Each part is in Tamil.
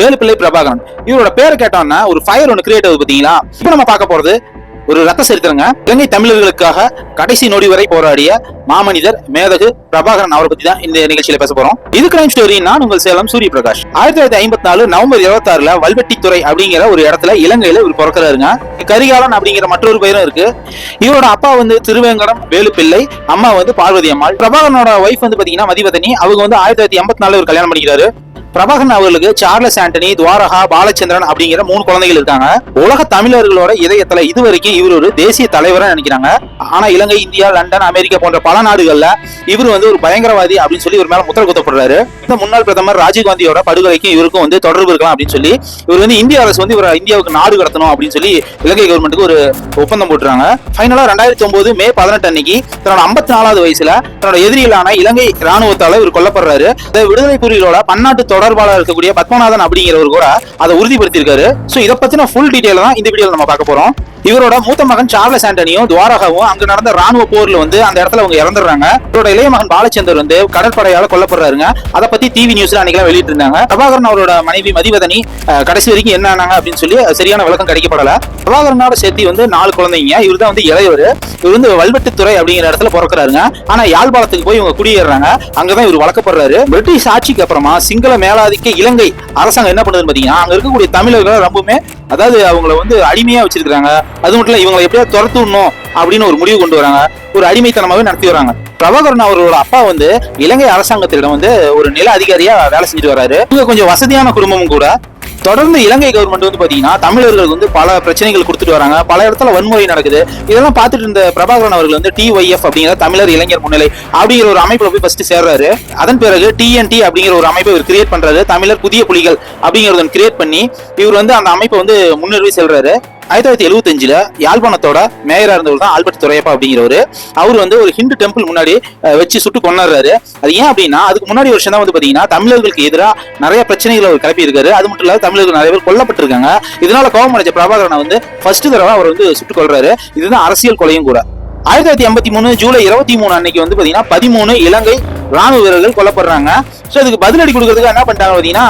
வேலுப்பிள்ளை பிரபாகரன். இவரோட பேரை கேட்டோம்னா ஒரு ஃபயர் ஒன்று கிரியேட் ஆகுது பாத்தீங்களா இப்போ நம்ம பார்க்க போறது ஒரு ரத்த சரித்திரங்க. இலங்கை தமிழர்களுக்காக கடைசி நொடி வரை போராடிய மாமனிதர் மேதகு பிரபாகரன் அவரை பத்தி தான் இந்த நிகழ்ச்சியில பேச போறோம். இது கிரைம் ஸ்டோரி நான் உங்கள் சேலம் சூரிய பிரகாஷ் ஆயிரத்தி தொள்ளாயிரத்தி ஐம்பத்தி நாலு நவம்பர் இருபத்தி ஆறுல வல்வெட்டித்துறை அப்படிங்கிற ஒரு இடத்துல இலங்கையில இவர் பிறக்கிறாருங்க. கரிகாலன் அப்படிங்கிற மற்றொரு பெயரும் இருக்கு. இவரோட அப்பா வந்து திருவேங்கடம் வேலுப்பிள்ளை அம்மா வந்து பார்வதி அம்மாள். பிரபாகரனோட ஒய்ஃப் வந்து பாத்தீங்கன்னா மதிவதனி. அவங்க வந்து ஆயிரத்தி தொள்ளாயிரத்தி எண்பத்தி நாலு ஒரு கல்யாணம் பண்ணிக்கிறாரு. பிரபாகரன் அவர்களுக்கு சார்லஸ் ஆண்டனி துவாரகா பாலச்சந்திரன் அப்படிங்கிற மூணு குழந்தைகள் இருக்காங்க. உலக தமிழர்களோட இதயத்துல இது வரைக்கும் இவர் ஒரு தேசிய தலைவரா நினைக்கிறாங்க. ஆனா இலங்கை இந்தியா லண்டன் அமெரிக்கா போன்ற பல நாடுகள்ல இவர் வந்து ஒரு பயங்கரவாதி அப்படின்னு சொல்லி இவர் மேல முத்திர குத்தப்படுறாரு. இந்த முன்னாள் பிரதமர் ராஜீவ்காந்தியோட படுகொலைக்கும் இவருக்கும் வந்து தொடர்பு இருக்கலாம் அப்படின்னு சொல்லி இவர் வந்து இந்திய அரசு வந்து இவர் இந்தியாவுக்கு நாடு கடத்தணும் அப்படின்னு சொல்லி இலங்கை கவர்மெண்ட்டுக்கு ஒரு ஒப்பந்தம் போட்டுறாங்க ஃபைனலா ரெண்டாயிரத்தி ஒன்பது மே பதினெட்டு அன்னைக்கு தன்னோட ஐம்பத்தி நாலாவது வயசுல தன்னோட எதிரிகளான இலங்கை ராணுவத்தால இவர் கொல்லப்படுறாரு. விடுதலை புலிகளோட பன்னாட்டு தொடர்பாளர் இருக்கக்கூடிய பத்மநாதன் அப்படிங்கிற ஒரு கூட அதை உறுதிப்படுத்தியிருக்காரு. ஸோ இதை பத்தின ஃபுல் டீட்டெயில் தான் இந்த வீடியோவில் நம்ம பார்க்க போறோம். இவரோட மூத்த மகன் சார்லஸ் ஆண்டனியும் துவாரகாவும் அங்க நடந்த ராணுவ போர்ல வந்து அந்த இடத்துல அவங்க இறந்துடுறாங்க. இவரோட இளைய மகன் பாலச்சந்தர் வந்து கடற்படையால கொல்லப்படுறாருங்க. அதை பத்தி டிவி நியூஸ்ல அன்னைக்கு வெளியிட்டு இருந்தாங்க பிரபாகரன் அவரோட மனைவி மதிவதனி கடைசி வரைக்கும் என்ன ஆனாங்க அப்படின்னு சொல்லி சரியான விளக்கம் கிடைக்கப்படல. பிரபாகரனோட சேர்த்து வந்து நாலு குழந்தைங்க. இவர் தான் வந்து இளையவர். இவர் வந்து வல்வெட்டுத்துறை அப்படிங்கிற இடத்துல பிறக்கிறாருங்க. ஆனா யாழ்ப்பாணத்துக்கு போய் இவங்க குடியேறாங்க அங்கதான் இவர் வளர்க்கப்படுறாரு. பிரிட்டிஷ் ஆட்சிக்கு அப்புறமா சிங்கள மேலாதிக்க இலங்கை அரசாங்கம் என்ன பண்ணுதுன்னு பாத்தீங்கன்னா அங்க இருக்கக்கூடிய தமிழர்களை ரொம்பவுமே அதாவது அவங்கள வந்து அடிமையா வச்சிருக்காங்க அது மட்டும் இல்ல இவங்களை எப்படியா துரத்து விடணும் அப்படின்னு ஒரு முடிவு கொண்டு வராங்க. ஒரு அடிமைத்தனமாவே நடத்தி வராங்க. பிரபாகரன் அவர்களோட அப்பா வந்து இலங்கை அரசாங்கத்திடம் வந்து ஒரு நில அதிகாரியா வேலை செஞ்சுட்டு வராரு. இவங்க கொஞ்சம் வசதியான குடும்பமும் கூட. தொடர்ந்து இலங்கை கவர்மெண்ட் வந்து பாத்தீங்கன்னா தமிழர்களுக்கு வந்து பல பிரச்சனைகள் கொடுத்துட்டு வராங்க. பல இடத்துல வன்முறை நடக்குது. இதெல்லாம் பார்த்துட்டு இருந்த பிரபாகரன் அவர்கள் வந்து டிஒய்எஃப் அப்படிங்கிற தமிழர் இளைஞர் முன்னிலை அப்படிங்கிற ஒரு அமைப்பில் போய் ஃபர்ஸ்ட் சேர்றாரு. அதன் பிறகு டிஎன்டி அப்படிங்கிற ஒரு அமைப்பை இவர் கிரியேட் பண்றாரு. தமிழர் புதிய புலிகள் அப்படிங்கறத கிரியேட் பண்ணி இவர் வந்து அந்த அமைப்பை வந்து முன்னிறுவி செல்றாரு. ஆயிரத்தி தொள்ளாயிரத்தி எழுபத்தஞ்சுல யாழ்ப்பாணத்தோட மேயரா இருந்தவர் தான் ஆல்பர்ட் துரையப்பா அப்படிங்கிறவர். அவர் வந்து ஒரு ஹிந்து டெம்பிள் முன்னாடி வச்சு சுட்டு கொண்டாடுறாரு அது ஏன் அப்படின்னா அதுக்கு முன்னாடி வருஷம் தான் வந்து பாத்தீங்கன்னா தமிழர்களுக்கு எதிராக நிறைய பிரச்சனைகளை அவர் கிளப்பி இருக்காரு அது மட்டும் இல்லாத தமிழர்கள் நிறைய பேர் கொல்லப்பட்டிருக்காங்க. இதனால கோபம் அடைஞ்ச பிரபாகரனை வந்து ஃபர்ஸ்ட் தடவை அவர் வந்து சுட்டுக் கொள்றாரு இதுதான் அரசியல் கொலையும் கூட. ஆயிரத்தி தொள்ளாயிரத்தி எண்பத்தி மூணு ஜூலை இருபத்தி மூணு அன்னைக்கு வந்து பாத்தீங்கன்னா பதிமூணு இலங்கை ராணுவ வீரர்கள் கொல்லப்படுறாங்க. ஸோ இதுக்கு பதிலடி கொடுக்கறதுக்கு என்ன பண்ணிட்டாங்க பார்த்தீங்கன்னா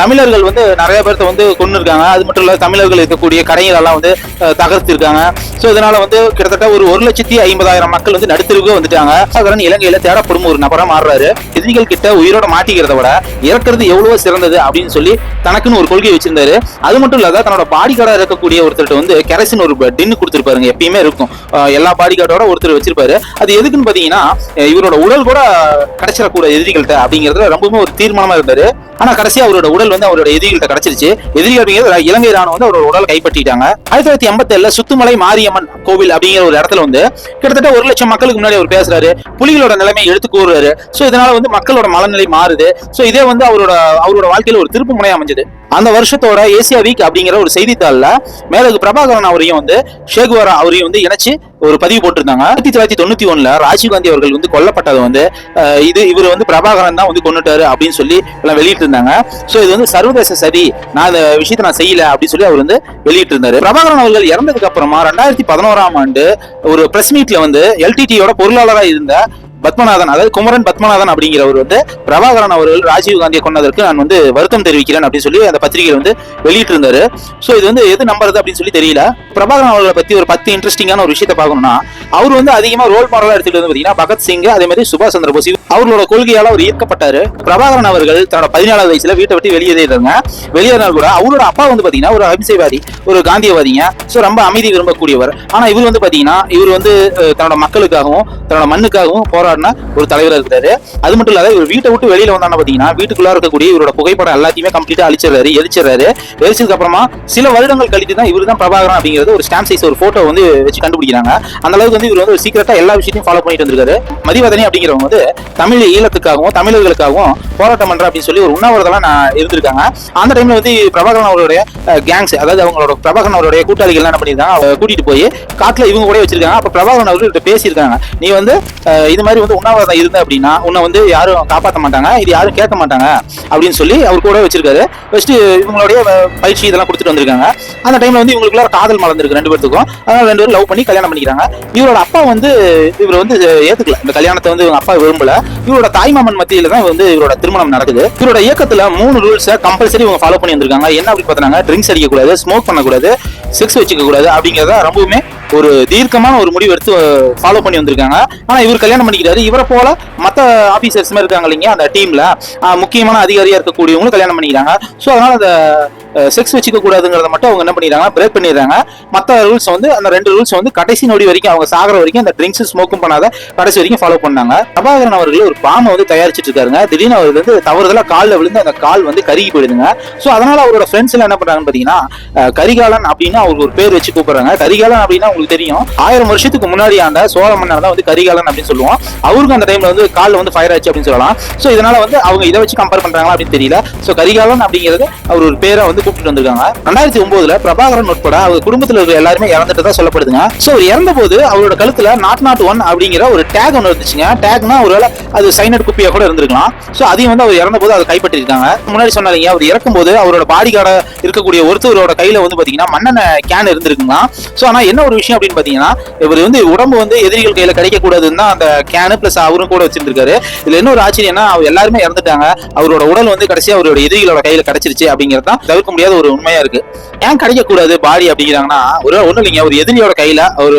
தமிழர்கள் வந்து நிறைய பேர்த்த வந்து கொண்டு இருக்காங்க அது மட்டும் இல்ல தமிழர்கள் இருக்கக்கூடிய கடைகளெல்லாம் வந்து தகர்த்திருக்காங்க. ஸோ இதனால வந்து கிட்டத்தட்ட ஒரு ஒரு லட்சத்தி ஐம்பதாயிரம் மக்கள் வந்து நடுத்தருவுக்கு வந்துட்டாங்க. பிரபாகரன் இலங்கையில தேடப்படும் ஒரு நபரா மாறுறாரு. எதிரிகள் கிட்ட உயிரோட மாட்டிக்கிறத விட இறக்குறது எவ்வளவோ சிறந்தது அப்படின்னு சொல்லி தனக்குன்னு ஒரு கொள்கை வச்சிருந்தாரு. அது மட்டும் இல்லாத தன்னோட பாடி கார்டா இருக்கக்கூடிய ஒருத்தர்கிட்ட வந்து கெரசின் ஒரு டின்னு கொடுத்துருப்பாருங்க. எப்பயுமே இருக்கும். எல்லா பாடி கார்டோட ஒருத்தர் வச்சிருப்பாரு. அது எதுக்குன்னு பாத்தீங்கன்னா இவரோட உடல் கூட கிடைச்சிடக்கூட எதிரிகள்கிட்ட அப்படிங்கிறதுல ரொம்பவுமே ஒரு தீர்மானமா இருந்தாரு. ஆனா கடைசியா அவரோட உடல் வந்து அவரோட எதிரிகள்கிட்ட கிடைச்சிருச்சு. எதிரிகள் அப்படிங்கிறது இலங்கை ராணுவம் வந்து அவரோட உடல் கைப்பற்றிட்டாங்க. ஆயிரத்தி தொள்ளாயிரத்தி எண்பத்தி ஏழுல சுத்துமலை மாரியம்மன் கோவில் அப்படிங்கிற ஒரு இடத்துல வந்து கிட்டத்தட்ட ஒரு லட்சம் மக்களுக்கு முன்னாடி அவர் பேசுறாரு. புலிகளோட நிலைமை எடுத்து கூறுறாரு. சோ இதனால வந்து மக்களோட மனநிலை மாறுது. சோ இதே வந்து அவரோட அவரோட வாழ்க்கையில ஒரு திருப்பு முனை அமைஞ்சது. அந்த வருஷத்தோட ஏசியா வீக் அப்படிங்கிற ஒரு செய்தித்தாள்ல மேலகு பிரபாகரன் அவரையும் வந்து ஷேகுவாரா அவரையும் வந்து இணைச்சு ஒரு பதிவு போட்டிருந்தாங்க. ஆயிரத்தி தொள்ளாயிரத்தி தொண்ணூத்தி ஒண்ணுல ராஜீவ்காந்தி அவர்கள் வந்து கொல்லப்பட்டது வந்து இது இவர் வந்து பிரபாகரன் தான் வந்து கொண்டுட்டாரு அப்படின்னு சொல்லி எல்லாம் வெளியிட்டு இருந்தாங்க சோ இது வந்து சர்வதேச சரி நான் இந்த விஷயத்தை நான் செய்யல அப்படின்னு சொல்லி அவர் வந்து வெளியிட்டு இருந்தாரு பிரபாகரன் அவர்கள் இறந்ததுக்கு அப்புறமா ரெண்டாயிரத்தி பதினோராம் ஆண்டு ஒரு பிரஸ் மீட்ல வந்து எல்டிடியோட பொருளாளராக இருந்த பத்மநாதன் அதாவது குமரன் பத்மநாதன் அப்படிங்கிறவர் வந்து பிரபாகரன் அவர்கள் ராஜீவ் காந்தியை கொண்டதற்கு நான் வந்து வருத்தம் தெரிவிக்கிறேன் அப்படின்னு சொல்லி அந்த பத்திரிகையில் வந்து வெளியிட்டு இருந்தாரு ஸோ இது வந்து எது நம்புறது அப்படின்னு சொல்லி தெரியல. பிரபாகரன் அவர்களை பத்தி ஒரு பத்து இன்ட்ரெஸ்டிங்கான ஒரு விஷயத்தை பார்க்கணும்னா அவர் வந்து அதிகமா ரோல் மாடலாக எடுத்துட்டு வந்து பார்த்தீங்கன்னா பகத்சிங் அதே மாதிரி சுபாஷ் சந்திர போஸ் அவர்களோட கொள்கையால் அவர் ஈர்க்கப்பட்டாரு பிரபாகரன் அவர்கள் தன்னோட பதினாலாவது வயசுல வீட்டை விட்டு வெளியேறிடுறாங்க வெளியேறினால் கூட அவரோட அப்பா வந்து பாத்தீங்கன்னா ஒரு அபிசைவாதி ஒரு காந்தியவாதிங்க. ஸோ ரொம்ப அமைதி விரும்பக்கூடியவர். ஆனா இவர் வந்து பாத்தீங்கன்னா இவர் வந்து தன்னோட மக்களுக்காகவும் தன்னோட மண்ணுக்காகவும் போராடின ஒரு தலைவர் இருக்காரு அது மட்டும் இல்லாத இவர் வீட்டை விட்டு வெளியில வந்தாங்க பாத்தீங்கன்னா வீட்டுக்குள்ள இருக்கக்கூடிய இவரோட புகைப்படம் எல்லாத்தையுமே கம்ப்ளீட்டா அழிச்சிடுறாரு எரிச்சிடுறாரு. எரிச்சதுக்கு அப்புறமா சில வருடங்கள் கழித்து தான் இவர் தான் பிரபாகரன் அப்படிங்கிறது ஒரு ஸ்டாம்ப் சைஸ் ஒரு போட்டோ வந்து வச்சு கண்டுபிடிக்கிறாங்க. அந்த அளவுக்கு வந்து இவர் வந்து ஒரு சீக்கிரட்டா எல்லா விஷயத்தையும் ஃபாலோ பண்ணிட்டு வந்திருக்காரு. மதிவதனி அப்படிங்கிறவங்க வந்து தமிழ் ஈழத்துக்காகவும் தமிழர்களுக்காகவும் போராட்டம் பண்ற அப்படின்னு சொல்லி ஒரு உண்ணாவிரதெல்லாம் நான் இருந்திருக்காங்க. அந்த டைம்ல வந்து பிரபாகரன் அவருடைய கேங்ஸ் அதாவது அவங்களோட பிரபாகரன் அவருடைய கூட்டாளிகள் என்ன பண்ணியிருக்காங்க கூட்டிட்டு போய் காட்டுல இவங்க கூட வச்சிருக்காங்க. அப்ப பிரபாகரன் அவர்கிட்ட பேசியிருக்காங்க. நீ வந்து இது மாதிரி வந்து உண்ணாவிரதம் இருந்த அப்படின்னா உன்னை வந்து யாரும் காப்பாற்ற மாட்டாங்க இது யாரும் கேட்க மாட்டாங்க அப்படின்னு சொல்லி அவர் கூட வச்சிருக்காரு. ஃபஸ்ட்டு இவங்களுடைய பயிற்சி இதெல்லாம் கொடுத்துட்டு வந்திருக்காங்க. அந்த டைம்ல வந்து இவங்களுக்குள்ள காதல் மலர்ந்துருக்கு ரெண்டு பேர்த்துக்கும். அதனால ரெண்டு பேரும் லவ் பண்ணி கல்யாணம் பண்ணிக்கிறாங்க. இவரோட அப்பா வந்து இவர் வந்து ஏத்துக்கல. இந்த கல்யாணத்தை வந்து இவங்க அப்பா விரும்பல. இவரோட தாய்மாமன் மத்தியில தான் வந்து இவரோட திருமணம் நடக்குது. இவரோட இயக்கத்துல மூணு ரூல்ஸை கம்பல்சரி இவங்க ஃபாலோ பண்ணி வந்திருக்காங்க. என்ன அப்படி பார்த்தீங்கன்னா ட்ரிங்க்ஸ் அடிக்கக்கூடாது ஸ்மோக் பண்ணக்கூடாது செக்ஸ் வச்சுக்க கூடாது அப்படிங்கிறத ரொம்பவுமே ஒரு தீர்க்கமான ஒரு முடிவு எடுத்து ஃபாலோ பண்ணி வந்திருக்காங்க. ஆனால் இவர் கல்யாணம் பண்ணிக்கிறாரு. இவரை போல மற்ற ஆஃபீஸர்ஸுமே மாதிரி இருக்காங்க இல்லைங்க அந்த டீமில் முக்கியமான அதிகாரியாக இருக்கக்கூடியவங்களும் கல்யாணம் பண்ணிக்கிறாங்க. ஸோ அதனால் அந்த செக்ஸ் வச்சுக்க கூடாதுங்கிறத மட்டும் அவங்க என்ன பண்ணிடுறாங்க பிரேக் பண்ணிடுறாங்க. மற்ற ரூல்ஸ் வந்து அந்த ரெண்டு ரூல்ஸ் வந்து கடைசி நொடி வரைக்கும் அவங்க சாகிற வரைக்கும் அந்த ட்ரிங்க்ஸ் ஸ்மோக்கும் பண்ணாத கடைசி வரைக்கும் ஃபாலோ பண்ணாங்க. பிரபாகரன் அவர்கள் ஒரு பாம்பை வந்து தயாரிச்சிட்டு இருக்காருங்க திடீர்னு அவர் வந்து தவறுதலா காலில் விழுந்து அந்த கால் வந்து கருகி போயிடுதுங்க. ஸோ அதனால அவரோட ஃப்ரெண்ட்ஸ் எல்லாம் என்ன பண்றாங்கன்னு பாத்தீங்கன்னா கரிகாலன் அப்படின்னு அவருக்கு ஒரு பேர் வச்சு கூப்பிடுறாங்க. கரிகாலன் அப்படின்னா உங்களுக்கு தெரியும். ஆயிரம் வருஷத்துக்கு முன்னாடி ஆண்ட சோழ மன்னர் தான் வந்து கரிகாலன் அப்படின்னு சொல்லுவோம். அவருக்கும் அந்த டைம்ல வந்து காலில் வந்து ஃபயர் ஆச்சு அப்படின்னு சொல்லலாம். ஸோ இதனால வந்து அவங்க இதை வச்சு கம்பேர் பண்றாங்களா அப்படின்னு தெரியல. ஸோ கரிகாலன் அப்படிங்கிறது அவர் ஒரு பேரை வந்து கூப்பிட்டு வந்திருக்காங்க. ரெண்டாயிரத்தி ஒன்பதுல பிரபாகரன் உட்பட அவர் குடும்பத்தில் இருக்கிற எல்லாருமே இறந்துட்டு தான் சொல்லப்படுதுங்க. ஸோ இறந்த போது அவரோட கழுத்துல நாட் நாட் ஒன் அப்படிங்கிற ஒரு டேக் ஒன்று இருந்துச்சுங்க. டேக்னா ஒருவேளை அது சைனட் குப்பியா கூட இருந்திருக்கலாம். ஸோ அதையும் வந்து அவர் இறந்த போது அதை கைப்பற்றிருக்காங்க. முன்னாடி சொன்னாங்க அவர் இறக்கும் போது அவரோட பாடி கார்டை இருக்கக்கூடிய ஒருத்தவரோட கையில வந்து பாத்தீங்கன்னா மண்ணெண்ண கேன் இருந்திருக்குங்களா ஸோ ஆனா என்ன ஒரு விஷயம் அப்படின்னு பாத்தீங்கன்னா இவர் வந்து உடம்பு வந்து எதிரிகள் கையில கிடைக்கக்கூடாதுன்னு தான் அந்த கேனு பிளஸ் அவரும் கூட வச்சிருந்திருக்காரு. இதுல என்ன ஒரு ஆச்சரியம்னா அவர் எல்லாருமே இறந்துட்டாங்க. அவரோட உடல் வந்து கடைசியா அவரோட எதிரிகளோட கையில கிடைச்சிருச்சு அப்படிங்கறத தவிர்க்க முடியாத ஒரு உண்மையா இருக்கு. ஏன் கிடைக்கக்கூடாது பாடி அப்படிங்கிறாங்கன்னா ஒரு ஒண்ணு இல்லைங்க ஒரு எதிரியோட கையில ஒரு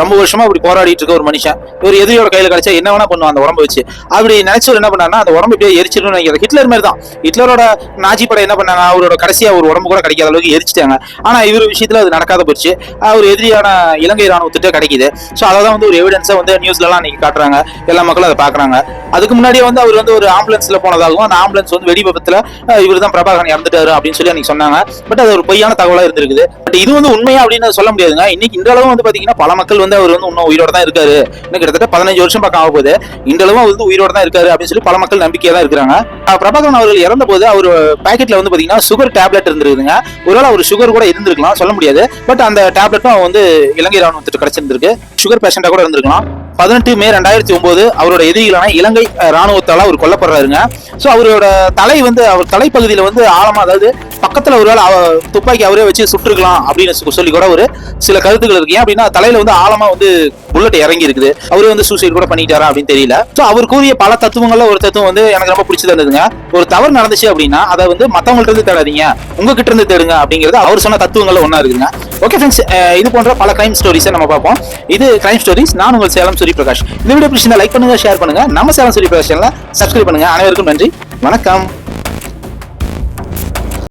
ரொம்ப வருஷமா அப்படி போராடிட்டு இருக்க ஒரு மனுஷன் ஒரு எதிரியோட கையில கிடைச்சா என்ன வேணா பண்ணுவான் அந்த உடம்பு வச்சு. அப்படி நினைச்சவர் என்ன பண்ணாருன்னா அந்த உடம்பு இப்படியே எரிச்சிடணும்னு நினைக்கிறது ஹிட்லர் மாதிரி தான். ஹிட்லரோட நாஜி படம் என்ன பண்ணாங்க அவரோட கடைசியா ஒரு உடம்பு கூட கிடைக்காத அளவுக்கு எரிச்சிட்டாங்க. ஆனா இவர் விஷயத்துல அது நடக்காத போச்சு. அவர் எதிரியான இலங்கை ராணுவத்திட்ட கிடைக்குது. ஸோ அதை தான் வந்து ஒரு எவிடன்ஸா வந்து நியூஸ்லலாம் இன்னைக்கு காட்டுறாங்க. எல்லா மக்களும் அதை பாக்குறாங்க அதுக்கு முன்னாடியே வந்து அவர் வந்து ஒரு ஆம்புலன்ஸ்ல போனதாகவும் அந்த ஆம்புலன்ஸ் வந்து வெடி இவர் தான் பிரபாகரன் இறந்துட்டாரு அப்படின்னு சொல்லி அன்னைக்கு சொன்னாங்க. பட் அது ஒரு பொய்யான தகவலா இருந்திருக்குது. பட் இது வந்து உண்மையா அப்படின்னு சொல்ல முடியாதுங்க. இன்னைக்கு இன்றளவும் வந்து பாத்தீங்கன்னா பல மக்கள் வந்து அவர் வந்து இன்னும் உயிரோட தான் இருக்காரு. இன்னும் கிட்டத்தட்ட பதினஞ்சு வருஷம் பக்கம் ஆக போகுது. இன்றளவும் அவர் வந்து உயிரோட தான் இருக்காரு அப்படின்னு சொல்லி பல மக்கள் நம்பிக்கையா தான் இருக்கிறாங்க. பிரபாகரன் அவர்கள் இறந்த போது அவர் பேக்கெட்ல வந்து பாத்தீங்கன்னா சுகர் டேப்லெட் இருந்திருக்குங்க ஒருவேளை அவர் சுகர் கூட இருந்திருக்கலாம் சொல்ல முடியாது. பட் அந்த டேப்லெட்டும் வந்து இலங்கை ராணுவத்திற்கு கிடைச்சிருந்திருக்கு. சுகர் பேஷண்டா கூட இருந்திருக்கலாம். பதினெட்டு மே ரெண்டாயிரத்தி ஒன்பது அவரோட எதிரிகளான இலங்கை ராணுவத்தால் அவர் கொல்லப்படுறாருங்க. ஸோ அவரோட தலை வந்து அவர் தலைப்பகுதியில் வந்து ஆழமாக அதாவது பக்கத்தில் ஒருவேளை துப்பாக்கி அவரே வச்சு சுட்டுருக்கலாம் அப்படின்னு சொ- சொல்லி கூட ஒரு சில கருத்துக்கள் இருக்கு. ஏன் அப்படின்னா தலையில வந்து ஆழமாக வந்து புல்லட் இறங்கி இருக்குது அவரே வந்து சூசைட் கூட பண்ணிட்டாரா அப்படின்னு தெரியல. ஸோ அவர் கூறிய பல தத்துவங்கள்ல ஒரு தத்துவம் வந்து எனக்கு ரொம்ப பிடிச்சதா இருந்ததுங்க. ஒரு தவறு நடந்துச்சு அப்படின்னா அதை வந்து மற்றவங்கள்ட்ட இருந்து தேடாதீங்க. உங்ககிட்ட இருந்து தேடுங்க அப்படிங்கிறது அவர் சொன்ன தத்துவங்கள்ல ஒன்றா இருக்குங்க ஓகே ஃப்ரெண்ட்ஸ் uh, இது போன்ற பல கிரைம் ஸ்டோரிஸை நம்ம பார்ப்போம். இது கிரைம் ஸ்டோரிஸ் நான் உங்கள் சேலம் சூரிய பிரகாஷ் இந்த வீடியோ பிடிச்சிருந்தா லைக் பண்ணுங்க ஷேர் பண்ணுங்க. நம்ம சேலம் சூரிய பிரகாஷ் சேனலை சப்ஸ்கிரைப் பண்ணுங்க. அனைவருக்கும் நன்றி. வணக்கம்.